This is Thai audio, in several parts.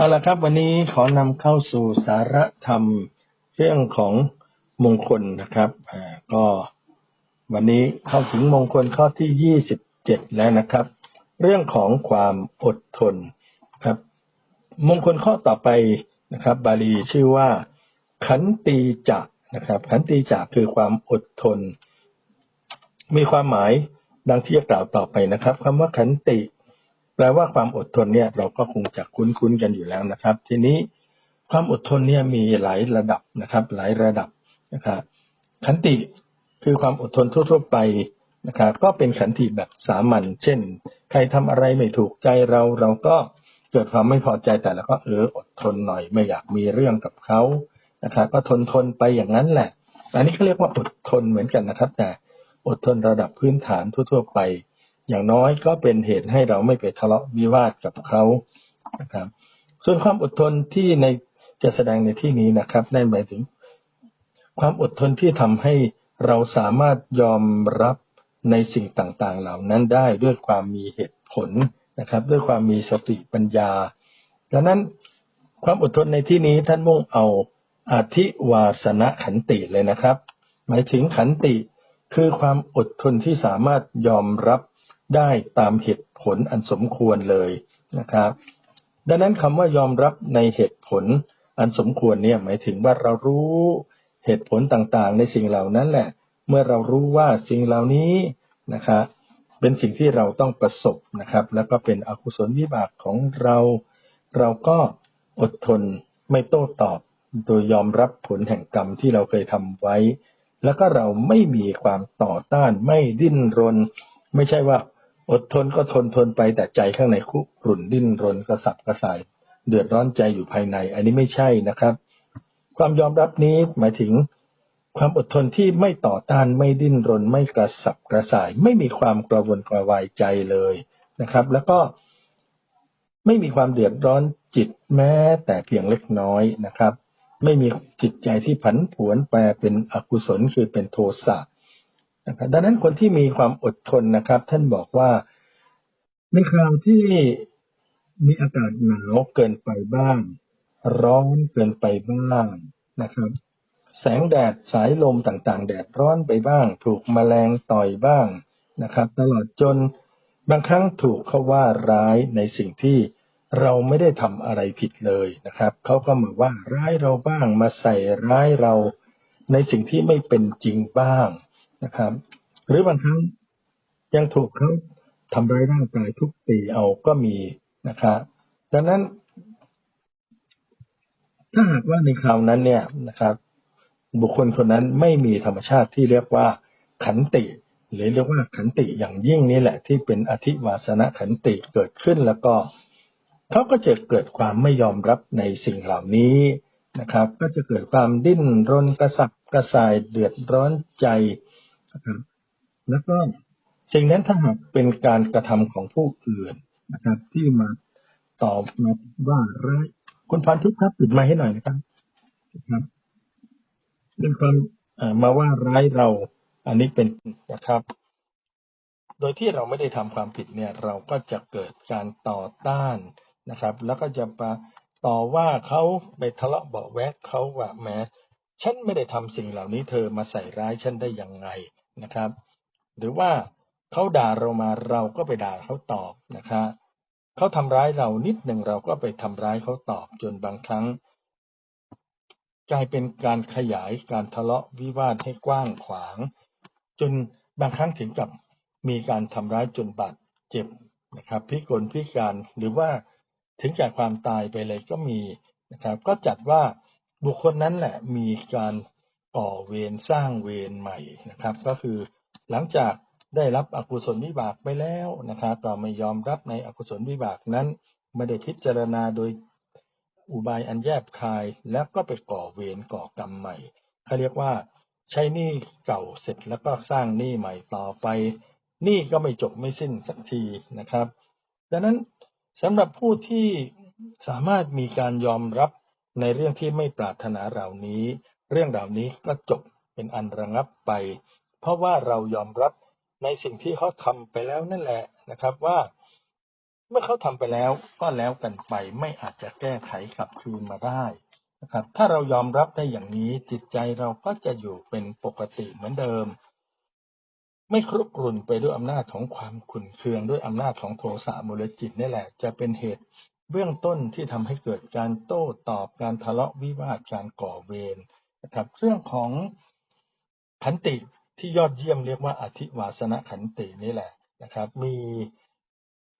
เอาละครับ วันนี้ขอนำเข้าสู่สาระธรรมเรื่องของมงคลนะครับอ่าก็วันนี้เข้าถึงมงคลข้อที่ยี่สิบเจ็ดแล้วนะครับ เรื่องของความอดทนครับ มงคลข้อต่อไปนะครับ บาลีชื่อว่า ขันตีจักนะครับ ขันตีจักคือความอดทน มีความหมายดังที่จะกล่าวต่อไปนะครับคำว่าขันติ แปลว่าความอดทนเนี่ยเราก็คงจะคุ้นๆกันอยู่แล้วนะครับ ทีนี้ความอดทนเนี่ยมีหลายระดับนะครับ หลายระดับนะครับขันติคือความอดทนทั่วๆไปนะครับก็เป็นขันติแบบสามัญเช่น ใครทำอะไรไม่ถูกใจเราเราก็เกิดความไม่พอใจแต่แล้วก็เอออดทนหน่อย ไม่อยากมีเรื่องกับเขานะครับก็ทนทนไปอย่างนั้นแหละ อันนี้เขาเรียกว่าอดทนเหมือนกันนะครับ แต่อดทนระดับพื้นฐานทั่ว ๆ ไป อย่างน้อยก็เป็นเหตุให้เราไม่ไปทะเลาะวิวาทกับเขานะครับ ส่วนความอดทนที่ในจะแสดงในที่นี้นะครับนั่นหมายถึง ความอดทนที่ทำให้เราสามารถยอมรับในสิ่งต่างๆ เหล่านั้นได้ด้วยความมีเหตุผลนะครับ ด้วยความมีสติปัญญาดังนั้นความอดทนในที่นี้ท่านมุ่งเอาอธิวาสนะขันติเลยนะครับ หมายถึงขันติคือความอดทนที่สามารถยอมรับ ได้ตามเหตุผลอันสมควรเลยนะครับ ดังนั้นคำว่ายอมรับในเหตุผลอันสมควรเนี่ยหมายถึงว่าเรารู้เหตุผลต่างๆ ในสิ่งเหล่านั้นแหละ เมื่อเรารู้ว่าสิ่งเหล่านี้นะครับเป็นสิ่งที่เราต้องประสบนะครับ แล้วก็เป็นอกุศลวิบากของเรา เราก็อดทนไม่โต้ตอบ โดยยอมรับผลแห่งกรรมที่เราเคยทำไว้ แล้วก็เราไม่มีความต่อต้านไม่ดิ้นรน ไม่ใช่ว่า อดทนก็ทนทนไปแต่ใจข้างในคุกรุ่นดิ้นรนกระสับกระส่าย เดือดร้อนใจอยู่ภายใน อันนี้ไม่ใช่นะครับ ความยอมรับนี้หมายถึงความอดทนที่ไม่ต่อต้านไม่ดิ้นรน ไม่กระสับกระส่าย ไม่มีความกระวนกระวายใจเลยนะครับ แล้วก็ไม่มีความเดือดร้อนจิตแม้แต่เพียงเล็กน้อยนะครับ ไม่มีจิตใจที่ผันผวนแปรเป็นอกุศลคือเป็นโทสะ นะครับดังนั้นคนที่มีความอดทนนะครับ ท่านบอกว่าในคราวที่มีอากาศหนาวเกินไปบ้าง ร้อนเกินไปบ้างนะครับ แสงแดดสายลมต่างๆ แดดร้อนไปบ้าง ถูกแมลงต่อยบ้างนะครับ ตลอดจนบางครั้งถูกเขาว่าร้ายในสิ่งที่เราไม่ได้ทำอะไรผิดเลยนะครับเขาก็มาว่าร้ายเราบ้างมาใส่ร้ายเราในสิ่งที่ไม่เป็นจริงบ้าง นะครับ หรือบางครั้งยังถูกเขาทำร้ายร่างกายทุกตีเอาก็มีนะครับดังนั้นถ้าหากว่าในคราวนั้นเนี่ยนะครับ บุคคลคนนั้นไม่มีธรรมชาติที่เรียกว่าขันติ หรือเรียกว่าขันติอย่างยิ่งนี่แหละ ที่เป็นอธิวาสนะขันติเกิดขึ้นแล้วก็เขาก็จะเกิดความไม่ยอมรับในสิ่งเหล่านี้นะครับ ก็จะเกิดความดิ้นรนกระสับกระส่ายเดือดร้อนใจ นะครับแล้วก็สิ่งนั้นถ้าหากเป็นการกระทำของผู้อื่นนะครับ ที่มาตอบมาว่าร้ายคุณพันทิพย์ครับปิดมค์ให้หน่อยนะครับครับเป็นความมาว่าร้ายเรา อันนี้เป็นนะครับ โดยที่เราไม่ได้ทำความผิดเนี่ย เราก็จะเกิดการต่อต้านนะครับ แล้วก็จะมาต่อว่าเขาไปทะเลาะเบาแวกเขาว่าแม้ฉันไม่ได้ทำสิ่งเหล่านี้เธอมาใส่ร้ายฉันได้ยังไง นะครับ หรือว่าเขาด่าเรามาเราก็ไปด่าเขาตอบนะครับเขาทำร้ายเรานิดหนึ่งเราก็ไปทำร้ายเขาตอบจนบางครั้ง กลายเป็นการขยายการทะเลาะวิวาทให้กว้างขวาง จนบางครั้งถึงกับมีการทำร้ายจนบาดเจ็บนะครับพิกลพิการหรือว่าถึงแก่ความตายไปเลยก็มีนะครับ ก็จัดว่าบุคคลนั้นแหละมีการ ก่อเวรสร้างเวรใหม่นะครับ ก็คือหลังจากได้รับอกุศลวิบากไปแล้วนะครับก็ไม่ยอมรับในอกุศลวิบากนั้น ไม่ได้พิจารณาโดยอุบายอันแยบคาย แล้วก็ไปก่อเวรก่อกรรมใหม่เขาเรียกว่าใช้หนี้เก่าเสร็จแล้วก็สร้างหนี้ใหม่ต่อไปหนี้ก็ไม่จบไม่สิ้นสักทีนะครับ ดังนั้นสำหรับผู้ที่สามารถมีการยอมรับในเรื่องที่ไม่ปรารถนาเหล่านี้ เรื่องเหล่านี้ก็จบเป็นอันระงับไป เพราะว่าเรายอมรับในสิ่งที่เขาทำไปแล้วนั่นแหละนะครับว่า เมื่อเขาทำไปแล้วก็แล้วกันไปไม่อาจจะแก้ไขกลับคืนมาได้นะครับ ถ้าเรายอมรับได้อย่างนี้จิตใจเราก็จะอยู่เป็นปกติเหมือนเดิม ไม่ครุกรุ่นไปด้วยอำนาจของความขุ่นเคืองด้วยอำนาจของโทสะมูลจิตนี่แหละ จะเป็นเหตุเบื้องต้นที่ทำให้เกิดการโต้ตอบการทะเลาะวิวาทการก่อเวร นะครับ เรื่องของขันติที่ยอดเยี่ยมเรียกว่าอธิวาสนขันตินี่แหละนะครับ มี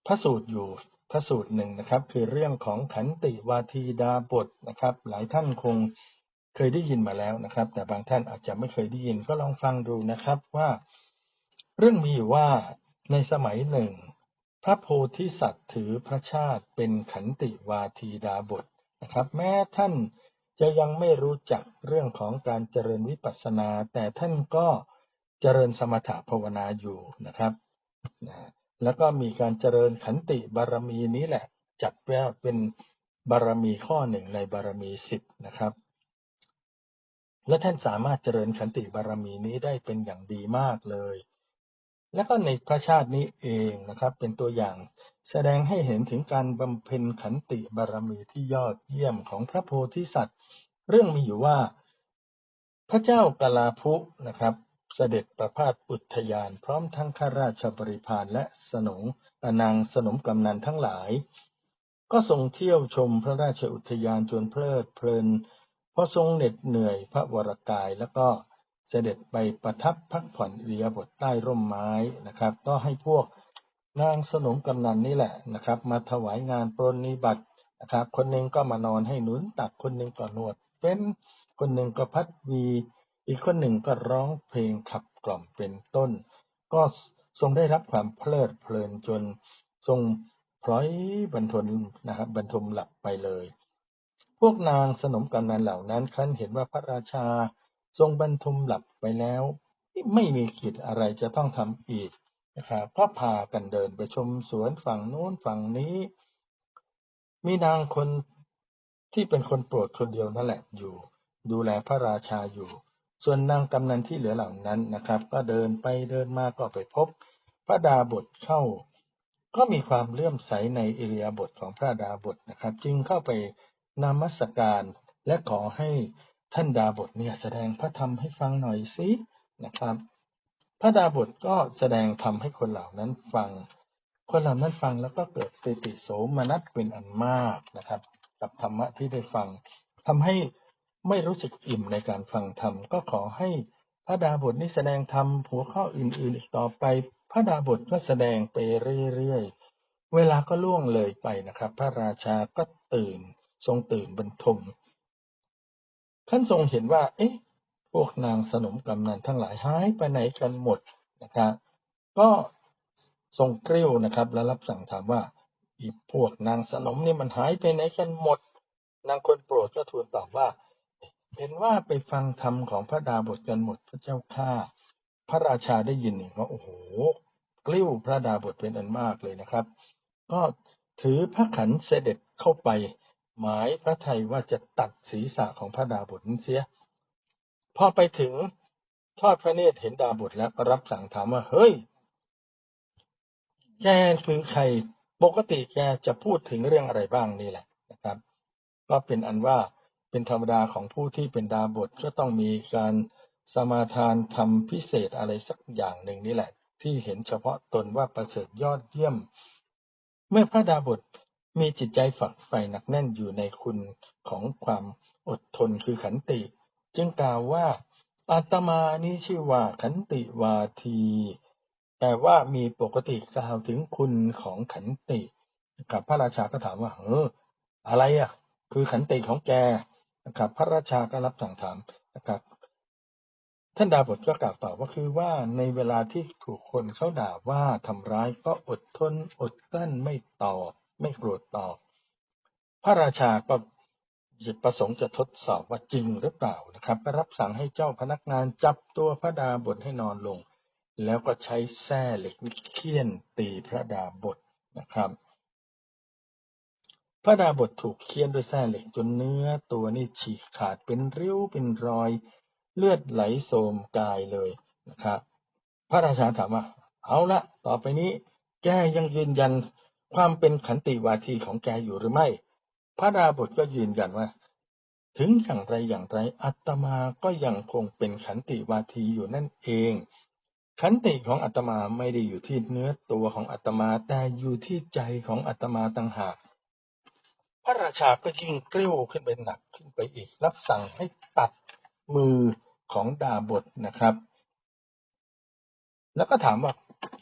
พระสูตรอยู่พระสูตรหนึ่งนะครับ คือเรื่องของขันติวาทีดาบทนะครับ หลายท่านคงเคยได้ยินมาแล้วนะครับ แต่บางท่านอาจจะไม่เคยได้ยินก็ลองฟังดูนะครับว่า เรื่องมีอยู่ว่าในสมัยหนึ่ง พระโพธิสัตว์ถือพระชาติเป็นขันติวาทีดาบทนะครับ แม้ท่าน จะยังไม่รู้จักเรื่องของการเจริญวิปัสสนา แต่ท่านก็เจริญสมถะภาวนาอยู่นะครับนะแล้วก็มีการเจริญขันติบารมีนี้แหละ จัดว่าเป็นบารมีข้อหนึ่งในบารมีสิบนะครับ และท่านสามารถเจริญขันติบารมีนี้ได้เป็นอย่างดีมากเลย แล้วก็ในพระชาตินี้เองนะครับ เป็นตัวอย่างแสดงให้เห็นถึงการบำเพ็ญขันติบารมีที่ยอดเยี่ยมของพระโพธิสัตว์ เรื่องมีอยู่ว่า พระเจ้ากลาภุนะครับ เสด็จประพาสอุทยาน พร้อมทั้งข้าราชบริพารและสนงนางสนมกำนันทั้งหลาย ก็ทรงเที่ยวชมพระราชอุทยานจนเพลิดเพลินพอทรงเหน็ดเหนื่อยพระวรกายแล้วก็เสด็จไปประทับพักผ่อนเรียบทใต้ร่มไม้นะครับ ก็ให้พวก นางสนมกำนันนี่แหละนะครับ มาถวายงานปรนนิบัตินะครับ คนหนึ่งก็มานอนให้หนุนตักคนหนึ่งก็นวด เป็นคนหนึ่งก็พัดวี อีกคนหนึ่งก็ร้องเพลงขับกล่อมเป็นต้น ก็ทรงได้รับความเพลิดเพลินจนทรงพลอยบรรทนนะครับบรรทมหลับไปเลย พวกนางสนมกำนันเหล่านั้นคันเห็นว่าพระราชาทรงบรรทมหลับไปแล้ว ไม่มีกิจอะไรจะต้องทำอีก นะครับก็พากันเดินไปชมสวนฝั่งโน้นฝั่งนี้ มีนางคนที่เป็นคนโปรดคนเดียวนั่นแหละอยู่ ดูแลพระราชาอยู่ ส่วนนางกำนันที่เหลือเหล่านั้นนะครับ ก็เดินไปเดินมาก็ไปพบ พระดาบทเข้า ก็มีความเลื่อมใสในอิริยาบถของพระดาบทนะครับ จึงเข้าไปนมัสการและขอให้ท่านดาบทเนี่ยแสดงพระธรรมให้ฟังหน่อยสินะครับ พระดาบทก็แสดงธรรมให้คนเหล่านั้นฟัง คนเหล่านั้นฟังแล้วก็เกิดปิติโสมนัสเป็นอันมากนะครับ กับธรรมะที่ได้ฟังทำให้ไม่รู้สึกอิ่มในการฟังธรรม ก็ขอให้พระดาบทนี้แสดงธรรมหัวข้ออื่น ๆ อีกต่อไป พระดาบทก็แสดงไปเรื่อยๆ เวลาก็ล่วงเลยไปนะครับ พระราชาก็ตื่นทรงตื่นบรรทมท่านทรงเห็นว่า เอ๊ะ พวกนางสนมกำนันทั้งหลายหายไปไหนกันหมดนะครับก็ทรงกริ้วนะครับ และรับสั่งถามว่าอีพวกนางสนมนี่มันหายไปไหนกันหมด นางคนโปรดก็ทูลตอบว่า เห็นว่าไปฟังธรรมของพระดาบทกันหมดพระเจ้าข้าพระราชาได้ยินเองว่าโอ้โหกลิ้วพระดาบทเป็นอันมากเลยนะครับ ก็ถือพระขันเสด็จเข้าไป หมายพระไทยว่าจะตัดศีรษะของพระดาบทนั้นเสีย พอไปถึงทอดพระเนตรเห็นดาบทแล้วก็รับสั่งถามว่า เฮ้ย แกคือใคร ปกติแกจะพูดถึงเรื่องอะไรบ้างนี่แหละนะครับ ก็เป็นอันว่าเป็นธรรมดาของผู้ที่เป็นดาบทก็ต้องมีการสมาทานทำพิเศษอะไรสักอย่างหนึ่งนี่แหละ ที่เห็นเฉพาะตนว่าประเสริฐยอดเยี่ยม เมื่อพระดาบทมีจิตใจฝักใฝ่หนักแน่นอยู่ในคุณของความอดทนคือขันติ จึงกล่าวว่าอาตมานี้ชื่อว่าขันติวาที แต่ว่ามีปกติกล่าวถึงคุณของขันติกับพระราชาก็ถามว่าเอออะไรอะ คือขันติของแกนะครับพระราชาก็รับสั่งถามนะครับท่านดาบทก็กล่าวตอบว่าคือว่าในเวลาที่ถูกคนเขาด่าว่าทำร้ายก็อดทนอดกลั้นไม่ตอบ ไม่โกรธตอบ พระราชาก็ จิตประสงค์จะทดสอบว่าจริงหรือเปล่านะครับก็รับสั่งให้เจ้าพนักงานจับตัวพระดาบทให้นอนลง แล้วก็ใช้แส้เหล็กวิเคียนตีพระดาบทนะครับ พระดาบทถูกเคี่ยนด้วยแส้เหล็กจนเนื้อตัวนี่ฉีกขาดเป็นริ้วเป็นรอย เลือดไหลโสมกายเลยนะครับ พระราชาถามว่าเอาละต่อไปนี้ แกยังยืนยันความเป็นขันติวาทีของแกอยู่หรือไม่ พระดาบทก็ยืนยันว่า ถึงอย่างไรอย่างไรอัตมาก็ยังคงเป็นขันติวาทีอยู่นั่นเอง ขันติของอัตมาไม่ได้อยู่ที่เนื้อตัวของอัตมาแต่อยู่ที่ใจของอัตมาต่างหากพระราชาก็ยิ่งกริ้วขึ้นไปหนักขึ้นไปอีก รับสั่งให้ตัดมือของดาบทนะครับ แล้วก็ถามว่า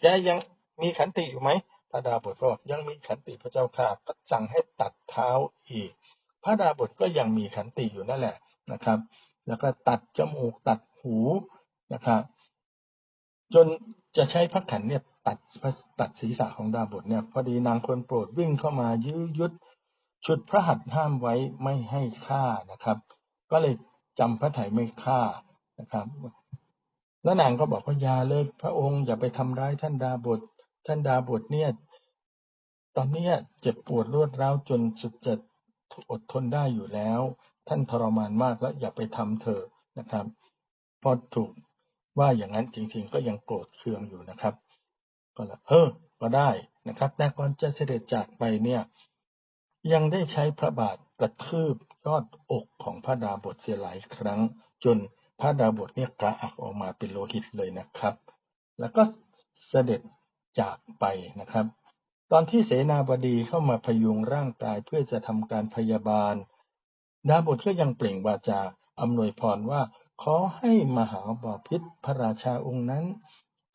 แกยังมีขันติอยู่ไหม พระดาบทก็ยังมีขันติพระเจ้าค่ะก็สั่งให้ตัดเท้าอีก พระดาบทก็ยังมีขันติอยู่นั่นแหละนะครับ แล้วก็ตัดจมูกตัดหูนะครับ จนจะใช้พระขันเนี่ยตัดตัดศีรษะของดาบทเนี่ย พอดีนางคนโปรดวิ่งเข้ามายื้อยุดชุดพระหัตถ์ห้ามไว้ไม่ให้ฆ่านะครับ ก็เลยจำพระไถ่ไม่ฆ่านะครับแล้วนางก็บอกว่าอย่าเลยพระองค์อย่าไปทำร้ายท่านดาบท ท่านดาบทเนี่ย ตอนนี้เจ็บปวดรวดร้าวจนสุดจะอดทนได้อยู่แล้ว ท่านทรมานมากแล้วอย่าไปทำเถอะนะครับ พอถูกว่าอย่างนั้นจริง ๆ ก็ยังโกรธเคืองอยู่นะครับ ก็ละเออก็ได้นะครับแต่ก่อนจะเสด็จจากไปเนี่ย ยังได้ใช้พระบาทกระทืบยอดอกของพระดาบทเสียหลายครั้ง จนพระดาบทเนี่ยกระอักออกมาเป็นโลหิตเลยนะครับ แล้วก็เสด็จ จากไปนะครับ ตอนที่เสนาบดีเข้ามาพยุงร่างกายเพื่อจะทำการพยาบาล ดาบทก็ยังเปล่งวาจาอำนวยพรว่า ขอให้มหาบาพิษพระราชาองค์นั้น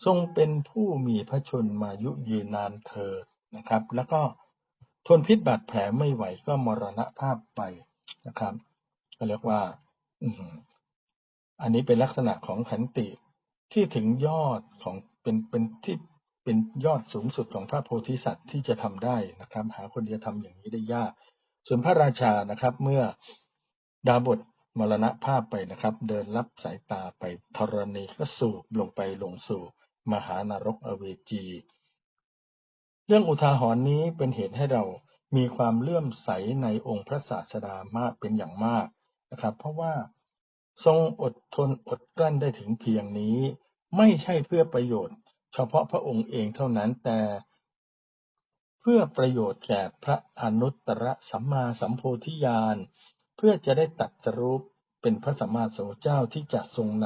ทรงเป็นผู้มีพระชนมายุยืนนานเถิดนะครับ แล้วก็ทนพิษบาดแผลไม่ไหวก็มรณภาพไปนะครับก็เรียกว่าอันนี้เป็นลักษณะของขันติที่ถึงยอดของเป็นเป็นที่ เป็นยอดสูงสุดของพระโพธิสัตว์ที่จะทำได้นะครับ หาคนจะทำอย่างนี้ได้ยาก ส่วนพระราชานะครับ เมื่อดาบทมรณภาพไปนะครับ เดินรับสายตาไปธรณีก็สูบลงไปลงสู่มหานรกอเวจี เรื่องอุทาหรณ์นี้เป็นเหตุให้เรามีความเลื่อมใสในองค์พระศาสดามากเป็นอย่างมากนะครับ เพราะว่าทรงอดทนอดกลั้นได้ถึงเพียงนี้ ไม่ใช่เพื่อประโยชน์ เฉพาะพระองค์เองเท่านั้นแต่ เพื่อประโยชน์แก่พระอนุตตรสัมมาสัมโพธิญาณเพื่อจะได้ตัดสรูปเป็นพระสัมมาสัมพุทธเจ้าที่จะทรงน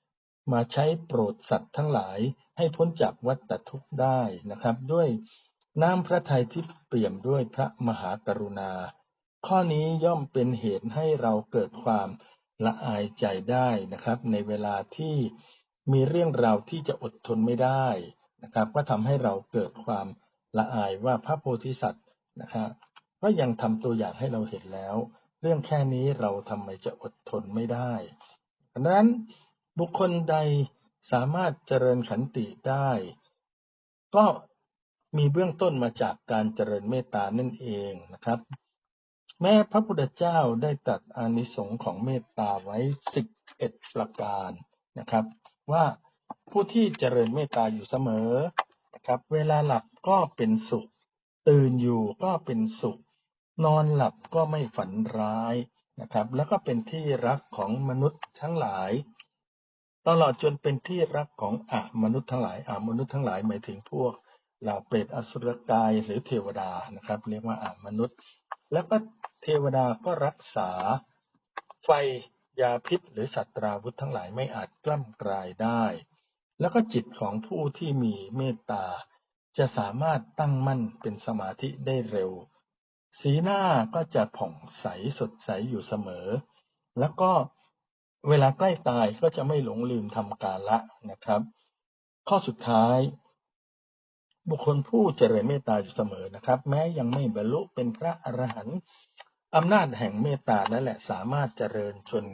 ำมาใช้โปรดสัตว์ทั้งหลายให้พ้นจากวัฏทุกข์ได้นะครับ ด้วยน้ำพระทัยที่เปี่ยมด้วยพระมหากรุณา ข้อนี้ย่อมเป็นเหตุให้เราเกิดความละอายใจได้นะครับ ในเวลาที่ มีเรื่องราวที่จะอดทนไม่ได้นะครับ ก็ทำให้เราเกิดความละอายว่าพระโพธิสัตว์นะครับก็ยังทำตัวอย่างให้เราเห็นแล้ว เรื่องแค่นี้เราทำไมจะอดทนไม่ได้ดังนั้นบุคคลใดสามารถเจริญขันติได้ ก็มีเบื้องต้นมาจากการเจริญเมตตานั่นเองนะครับ แม้พระพุทธเจ้าได้ตัดอานิสงส์ของเมตตาไว้สิบเอ็ดประการนะครับ ว่าผู้ที่เจริญเมตตาอยู่เสมอนะครับ เวลาหลับก็เป็นสุข ตื่นอยู่ก็เป็นสุข นอนหลับก็ไม่ฝันร้ายนะครับ แล้วก็เป็นที่รักของมนุษย์ทั้งหลาย ตลอดจนเป็นที่รักของอะมนุษย์ทั้งหลายอะมนุษย์ทั้งหลายหมายถึงพวกเหล่าเปรตอสุรกายหรือเทวดานะครับ เรียกว่าอะมนุษย์ แล้วก็เทวดาก็รักษาไฟ ยาพิษหรือสัตราวุธทั้งหลายไม่อาจกล้ำกลายได้ แล้วก็จิตของผู้ที่มีเมตตา จะสามารถตั้งมั่นเป็นสมาธิได้เร็ว สีหน้าก็จะผ่องใสสดใสอยู่เสมอ แล้วก็เวลาใกล้ตายก็จะไม่หลงลืมทำกาละนะครับ ข้อสุดท้าย บุคคลผู้เจริญเมตตาอยู่เสมอนะครับ แม้ยังไม่บรรลุเป็นพระอรหันต์ อำนาจแห่งเมตตานั่นแหละสามารถเจริญจน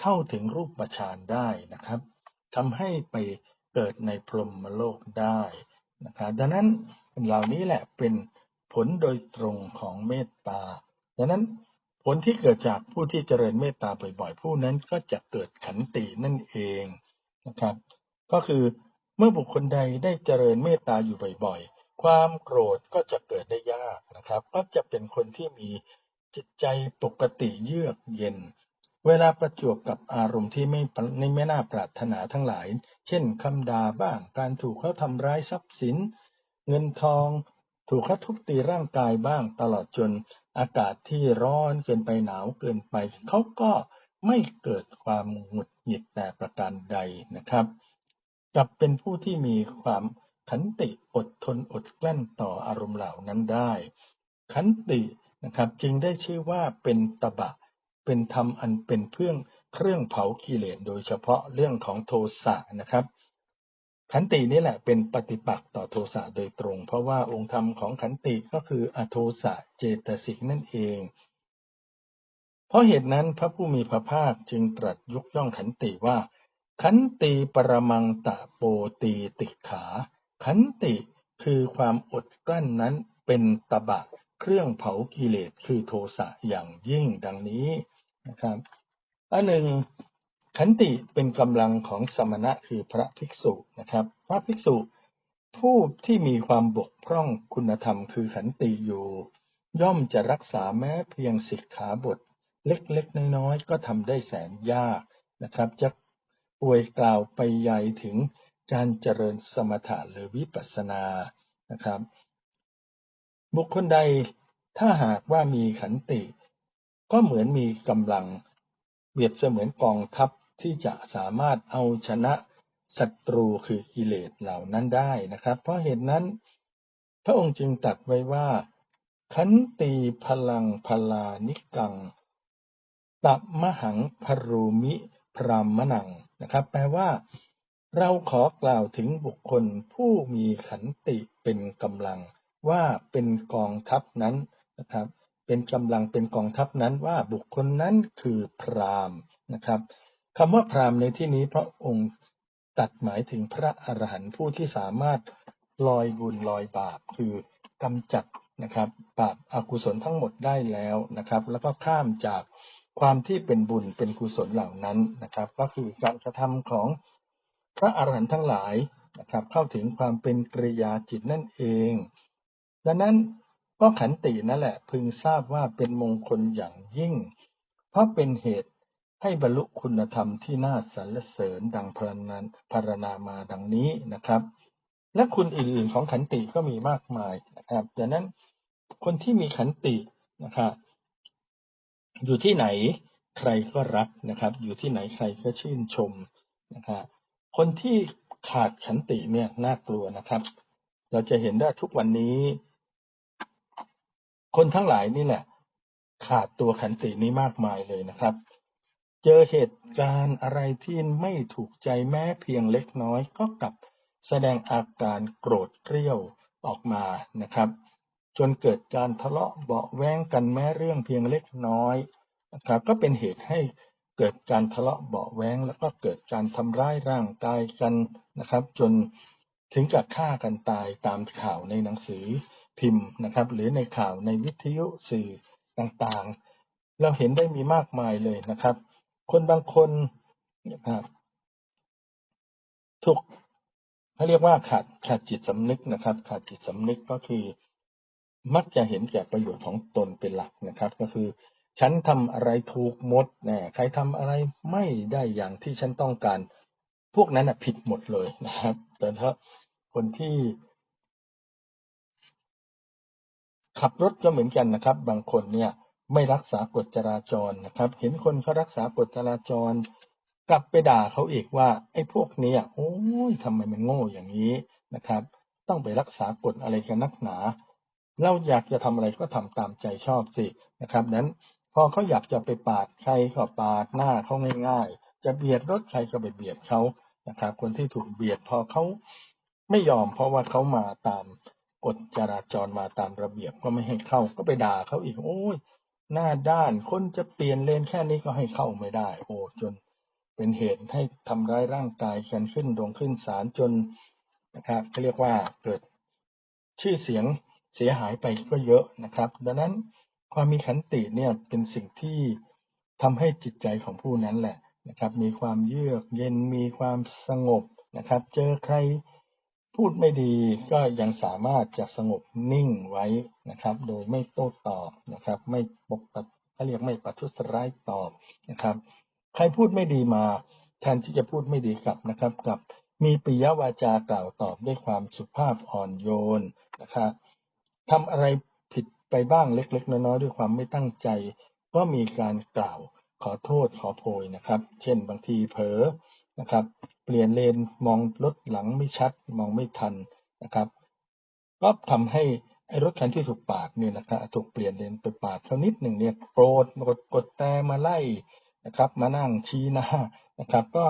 เข้าถึงรูปฌานได้นะครับทำให้ไปเกิดในพรหมโลกได้นะครับดังนั้นเหล่านี้แหละเป็นผลโดยตรงของเมตตา ดังนั้นผลที่เกิดจากผู้ที่เจริญเมตตาบ่อยๆ ผู้นั้นก็จะเกิดขันตินั่นเองนะครับ ก็คือเมื่อบุคคลใดได้เจริญเมตตาอยู่บ่อยๆ ความโกรธก็จะเกิดได้ยากนะครับ ก็จะเป็นคนที่มี จิตใจปกติเยือกเย็น เวลาประจวบกับอารมณ์ที่ไม่ไม่น่าปรารถนาทั้งหลาย เช่นคำด่าบ้าง การถูกเขาทำร้ายทรัพย์สิน เงินทอง ถูกเขาทุบตีร่างกายบ้าง ตลอดจนอากาศที่ร้อนเกินไปหนาวเกินไป เขาก็ไม่เกิดความหงุดหงิดแต่ประการใดนะครับกลับเป็นผู้ที่มีความขันติอดทนอดกลั้นต่ออารมณ์เหล่านั้นได้ ขันติ นะครับ จึงได้ชื่อว่าเป็นตบะ เป็นธรรมอันเป็นเพื่องเครื่องเผากิเลสโดยเฉพาะเรื่องของโทสะนะครับ ขันตินี่แหละเป็นปฏิปักษ์ต่อโทสะโดยตรง เพราะว่าองค์ธรรมของขันติก็คืออโทสะเจตสิกนั่นเอง เพราะเหตุนั้นพระผู้มีพระภาคจึงตรัสยกย่องขันติว่า ขันติปรมังตะโปตีติขา ขันติคือความอดกลั้นนั้นเป็นตบะ เครื่องเผากิเลสคือโทสะอย่างยิ่งดังนี้นะครับอันหนึ่งขันติเป็นกำลังของสมณะคือพระภิกษุนะครับ พระภิกษุผู้ที่มีความบกพร่องคุณธรรมคือขันติอยู่ ย่อมจะรักษาแม้เพียงสิกขาบท เล็กๆ น้อยๆ ก็ทำได้แสนยากนะครับ จะป่วยกล่าวไปใหญ่ถึงการเจริญสมถะหรือวิปัสสนานะครับ บุคคลใดถ้าหากว่ามีขันติ ก็เหมือนมีกำลัง เปรียบเสมือนกองทัพที่จะสามารถเอาชนะศัตรูคือกิเลสเหล่านั้นได้นะครับ เพราะเหตุนั้น พระองค์จึงตรัสไว้ว่า ขันตีพลังพลานิกังตับมหังพรูมิพรามนังนะครับ แปลว่า เราขอกล่าวถึงบุคคลผู้มีขันติเป็นกำลัง ว่าเป็นกองทัพนั้นนะครับ เป็นกำลังเป็นกองทัพนั้นว่าบุคคลนั้นคือพราหมณ์นะครับคำว่าพราหมณ์ในที่นี้พระองค์ตัดหมายถึงพระอรหันต์ผู้ที่สามารถลอยบุญลอยบาปคือกำจัดนะครับบาปอากุศลทั้งหมดได้แล้วนะครับ แล้วก็ข้ามจากความที่เป็นบุญเป็นกุศลเหล่านั้นนะครับ ก็คือการกระทำของพระอรหันต์ทั้งหลายนะครับ เข้าถึงความเป็นกริยาจิตนั่นเอง ดังนั้นก็ขันตินั่นแหละ พึงทราบว่าเป็นมงคลอย่างยิ่ง เพราะเป็นเหตุให้บรรลุคุณธรรมที่น่าสรรเสริญดังพรนันพารณามาดังนี้นะครับ และคุณอื่นๆของขันติก็มีมากมายนะครับดังนั้นคนที่มีขันตินะครับอยู่ที่ไหนใครก็รักนะครับ อยู่ที่ไหนใครก็ชื่นชมนะครับคนที่ขาดขันติเนี่ยน่ากลัวนะครับ เราจะเห็นได้ทุกวันนี้ คนทั้งหลายนี่แหละ ขาดตัวขันตินี้มากมายเลยนะครับ เจอเหตุการณ์อะไรที่ไม่ถูกใจแม้เพียงเล็กน้อย ก็กลับแสดงอาการโกรธเกรี้ยวออกมานะครับ จนเกิดการทะเลาะเบาแว้งกันแม้เรื่องเพียงเล็กน้อยนะครับ ก็เป็นเหตุให้เกิดการทะเลาะเบาแว้ง แล้วก็เกิดการทำร้ายร่างกายกันนะครับ จนถึงกับฆ่ากันตายตามข่าวในหนังสือ พิมพ์นะครับ หรือในข่าวในวิทยุสื่อต่างๆ เราเห็นได้มีมากมายเลยนะครับ คนบางคนนะครับถูกเขาเรียกว่าขาดขาดจิตสำนึกนะครับ ขาดจิตสำนึกก็คือ มักจะเห็นแก่ประโยชน์ของตนเป็นหลักนะครับ ก็คือ ฉันทำอะไรถูกหมดนะใครทำอะไรไม่ได้อย่างที่ฉันต้องการ พวกนั้นผิดหมดเลยนะครับ แต่ถ้าคนที่ ขับรถก็เหมือนกันนะครับ บางคนเนี่ยไม่รักษากฎจราจรนะครับ เห็นคนเขารักษากฎจราจร กลับไปด่าเขาอีกว่าไอ้พวกนี้โอ้ยทำไมมันโง่อย่างนี้นะครับ ต้องไปรักษากฎอะไรกันนักหนา เราอยากจะทำอะไรก็ทำตามใจชอบสินะครับนั้นพอเขาอยากจะไปปาดใครก็ปาดหน้าเขาง่ายๆ จะเบียดรถใครก็ไปเบียดเขานะครับ คนที่ถูกเบียดพอเขาไม่ยอมเพราะว่าเขามาตาม กฎจราจรมาตามระเบียบก็ไม่ให้เข้าก็ไปด่าเขาอีก โอ้ย หน้าด้านคนจะเปลี่ยนเลนแค่นี้ก็ให้เข้าไม่ได้ โอ้จนเป็นเหตุให้ทำร้ายร่างกายกันขึ้นดงขึ้นศาลจนนะครับเขาเรียกว่าเกิดชื่อเสียงเสียหายไปก็เยอะนะครับ ดังนั้นความมีขันติเนี่ยเป็นสิ่งที่ทำให้จิตใจของผู้นั้นแหละนะครับ มีความเยือกเย็นมีความสงบนะครับ เจอใคร พูดไม่ดีก็ยังสามารถจะสงบนิ่งไว้นะครับ โดยไม่โต้ตอบนะครับ ไม่ปกปัดเขาเรียกไม่ปัทุสร้ายตอบนะครับ ใครพูดไม่ดีมาแทนที่จะพูดไม่ดีกลับนะครับกลับมีปิยวาจากล่าวตอบด้วยความสุภาพอ่อนโยนนะครับทำอะไรผิดไปบ้างเล็ก ๆ น้อยๆด้วยความไม่ตั้งใจ ก็มีการกล่าวขอโทษขอโพยนะครับ เช่นบางทีเผลอ นะครับ เปลี่ยนเลนมองรถหลังไม่ชัด มองไม่ทันนะครับ ก็ทำให้ไอ้รถคันที่ถูกปาดเนี่ยนะครับถูกเปลี่ยนเลนไปปาดเขานิดหนึ่งเนี่ยโกรธกดกดแต่มาไล่นะครับ มานั่งชี้หน้านะครับ ก็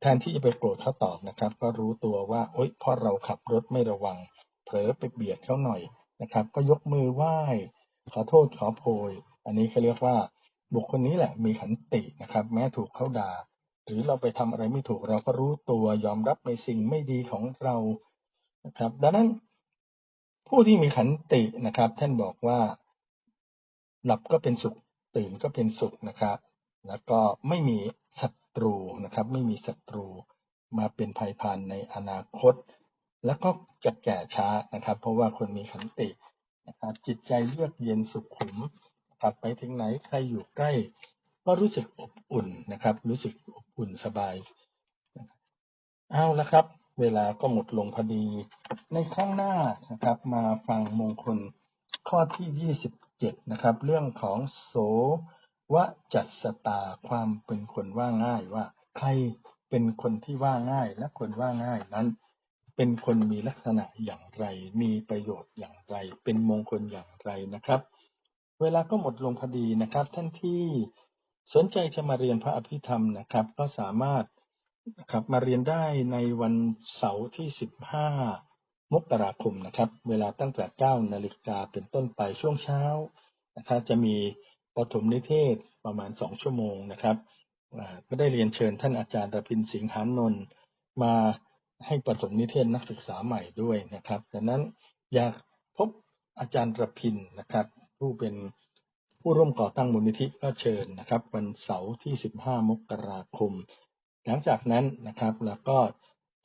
แทนที่จะไปโกรธเขาตอบนะครับ ก็รู้ตัวว่าโอ๊ยเพราะเราขับรถไม่ระวัง เผลอไปเบียดเขาหน่อยนะครับ ก็ยกมือไหว้ขอโทษขอโพย อันนี้เขาเรียกว่าบุคคลนี้แหละมีขันตินะครับ แม้ถูกเขาด่า หรือเราไปทำอะไรไม่ถูก เราก็รู้ตัวยอมรับในสิ่งไม่ดีของเรานะครับ ดังนั้นผู้ที่มีขันตินะครับ ท่านบอกว่า หลับก็เป็นสุข ตื่นก็เป็นสุขนะครับ แล้วก็ไม่มีศัตรูนะครับ ไม่มีศัตรูมาเป็นภัยพันในอนาคต แล้วก็จะแก่ช้านะครับ เพราะว่าคนมีขันตินะครับจิตใจเยือกเย็นสุขขุมนะครับไปถึงไหนใครอยู่ใกล้ ก็รู้สึกอบอุ่นนะครับ รู้สึกอบอุ่นสบายเอาละครับ เวลาก็หมดลงพอดี ในข้างหน้านะครับ มาฟังมงคลข้อที่27นะครับ เรื่องของโสวจัสตาความเป็นคนว่าง่ายว่า ใครเป็นคนที่ว่าง่ายและคนว่าง่ายนั้น เป็นคนมีลักษณะอย่างไร มีประโยชน์อย่างไร เป็นมงคลอย่างไรนะครับ เวลาก็หมดลงพอดีนะครับ ท่านที่ สนใจจะมาเรียนพระอภิธรรมนะครับ ก็สามารถนะครับมาเรียนได้ในวันเสาร์ที่ 15 มกราคมนะครับ เวลาตั้งแต่ 9 นาฬิกาเป็นต้นไปช่วงเช้านะครับจะมีปฐมนิเทศประมาณ 2 ชั่วโมงนะครับก็ได้เรียนเชิญท่านอาจารย์ระพินสิงหานนท์มาให้ปฐมนิเทศนักศึกษาใหม่ด้วยนะครับดังนั้นอยากพบอาจารย์ระพินนะครับ ผู้เป็น ผู้ร่วมก่อตั้งมูลนิธิก็เชิญนะครับ วันเสาร์ที่ 15 มกราคม หลังจากนั้นนะครับแล้วก็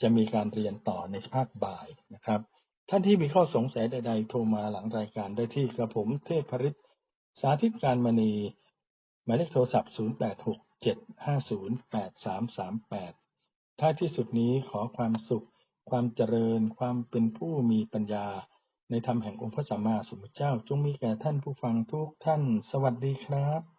จะมีการเรียนต่อในภาคบ่ายนะครับท่านที่มีข้อสงสัยใด ๆ โทรมาหลังรายการได้ที่กระผมเทพพริตสาธิตการมณีหมายเลขโทรศัพท์ 0867508338 ท้ายที่สุดนี้ขอความสุข ความเจริญ ความเป็นผู้มีปัญญา ในธรรมแห่งองค์พระสัมมาสัมพุทธเจ้าจงมีแก่ท่านผู้ฟังทุกท่าน สวัสดีครับ